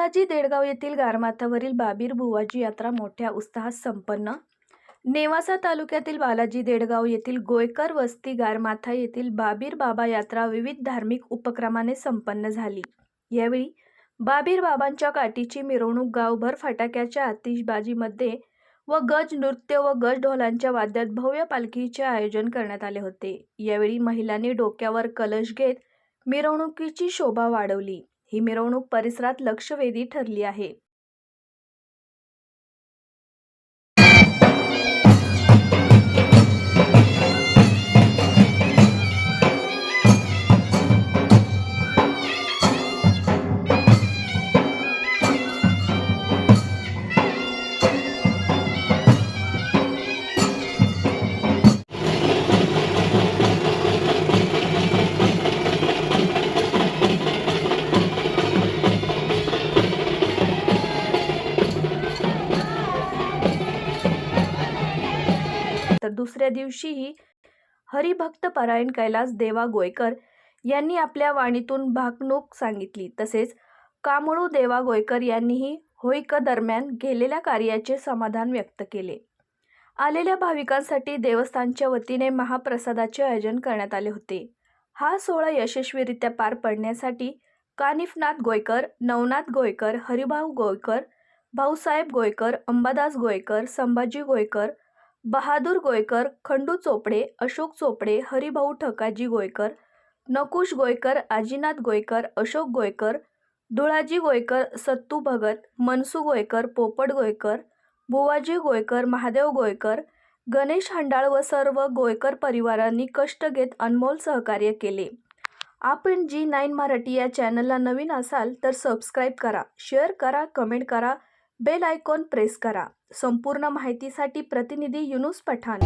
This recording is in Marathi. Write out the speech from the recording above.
बालाजी देडगाव येथील गारमाथावरील बाबीर बुवाजी यात्रा मोठ्या उत्साहात संपन्न. नेवासा तालुक्यातील बालाजी देडगाव येथील गोयकर वस्ती गारमाथा येथील बाबीर बाबा यात्रा विविध धार्मिक उपक्रमाने संपन्न झाली. यावेळी बाबीर बाबांच्या काठीची मिरवणूक गावभर फटाक्याच्या आतिषबाजीमध्ये व गज नृत्य व गज ढोलांच्या वाद्यात भव्य पालखीचे आयोजन करण्यात आले होते. यावेळी महिलांनी डोक्यावर कलश घेत मिरवणुकीची शोभा वाढवली. ही मिरवणूक परिसरात लक्षवेधी ठरली आहे. दुसऱ्या दिवशीही हरिभक्त परायण कैलास देवा गोयकर यांनी आपल्या वाणीतून भाकणूक सांगितली. तसेच कामळू देवा गोयकर यांनीही होईक दरम्यान गेलेल्या कार्याचे समाधान व्यक्त केले. आलेल्या भाविकांसाठी देवस्थानच्या वतीने महाप्रसादाचे आयोजन करण्यात आले होते. हा सोहळा यशस्वीरित्या पार पडण्यासाठी कानिफनाथ गोयकर नवनाथ गोयकर हरिभाऊ गोयकर भाऊसाहेब गोयकर अंबादास गोयकर संभाजी गोयकर बहादूर गोयकर खंडू चोपडे अशोक चोपडे हरिभाऊ ठकाजी गोयकर नकुश गोयकर आजीनाथ गोयकर अशोक गोयकर धुळाजी गोयकर सत्तू भगत मनसू गोयकर पोपट गोयकर बुवाजी गोयकर महादेव गोयकर गणेश हंडाळ व सर्व गोयकर परिवारांनी कष्ट घेत अनमोल सहकार्य केले. आपण जी नाईन मराठी या चॅनलला नवीन असाल तर सबस्क्राईब करा शेअर करा कमेंट करा बेल आयकॉन प्रेस करा. संपूर्ण माहितीसाठी प्रतिनिधी युनुस पठाण.